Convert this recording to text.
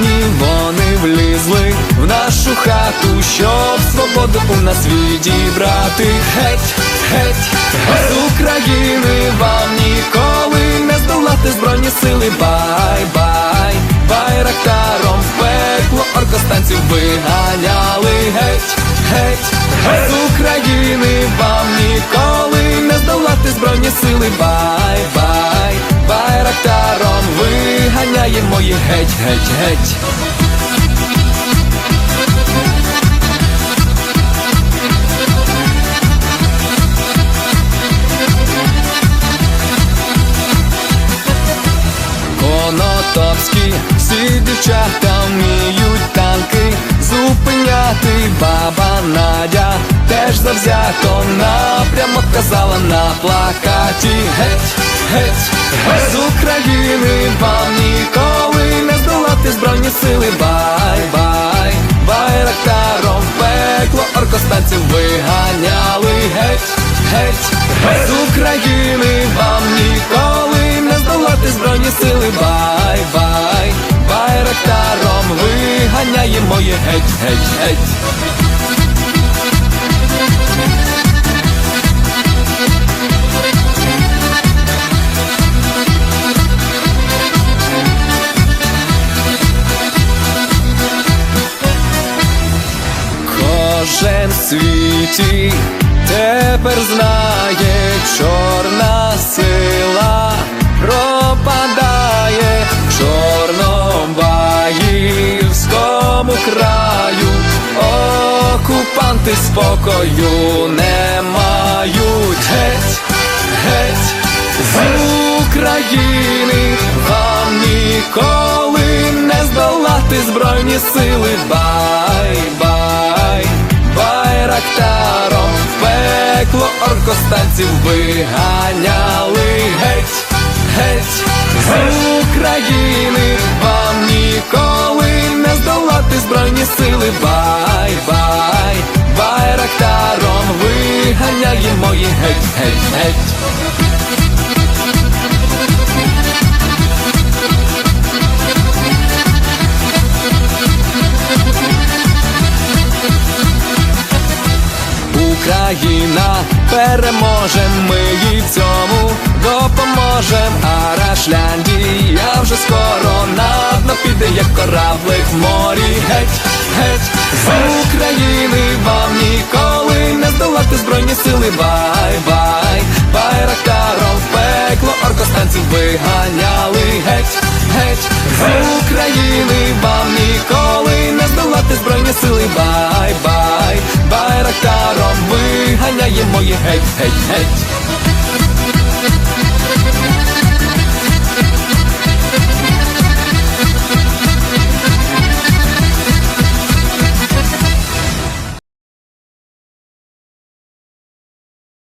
одні свині, вони влізли в нашу хату, щоб свободу у нас відібрати. Геть, геть, з України вам ніколи не здолати збройні сили. Бай, бай, байрактаром в пекло оркостанців виганяли. Геть, геть, з України виганяємо їх геть, геть, геть. Конотопські, всі дівчата вміють танки. Зупиняти баба Надя теж завзято напрямок казала на плакаті. Геть, геть, з України вам здолати збройні сили Бай, бай, байрактаром пекло оркостанців виганяли. Геть, геть, з України вам ніколи не здолати збройні сили. Бай, бай, байрактаром виганяємо є геть, геть, геть Кожен в світі. Тепер знає, чорна сила. Пропадає в чорнобаївському краю, окупанти спокою не мають. Геть, геть з України. Вам ніколи не здолати збройні сили. Пекло оркостанців виганяли геть, геть з України вам ніколи не здолати збройні сили. Бай, бай, байрактаром виганяємо їх геть, геть, геть. Україна переможе, ми їй в цьому допоможем. А Рашляндія вже скоро на дно піде, як кораблик в морі. Геть, геть, з України вам ніколи не здолати збройні сили. Бай, бай, байрактаром в пекло оркостанців виганяли. Геть, геть, з України вам ніколи не здолати збройні сили. Бай, бай, байрактаром виганяємо їх геть, геть, геть.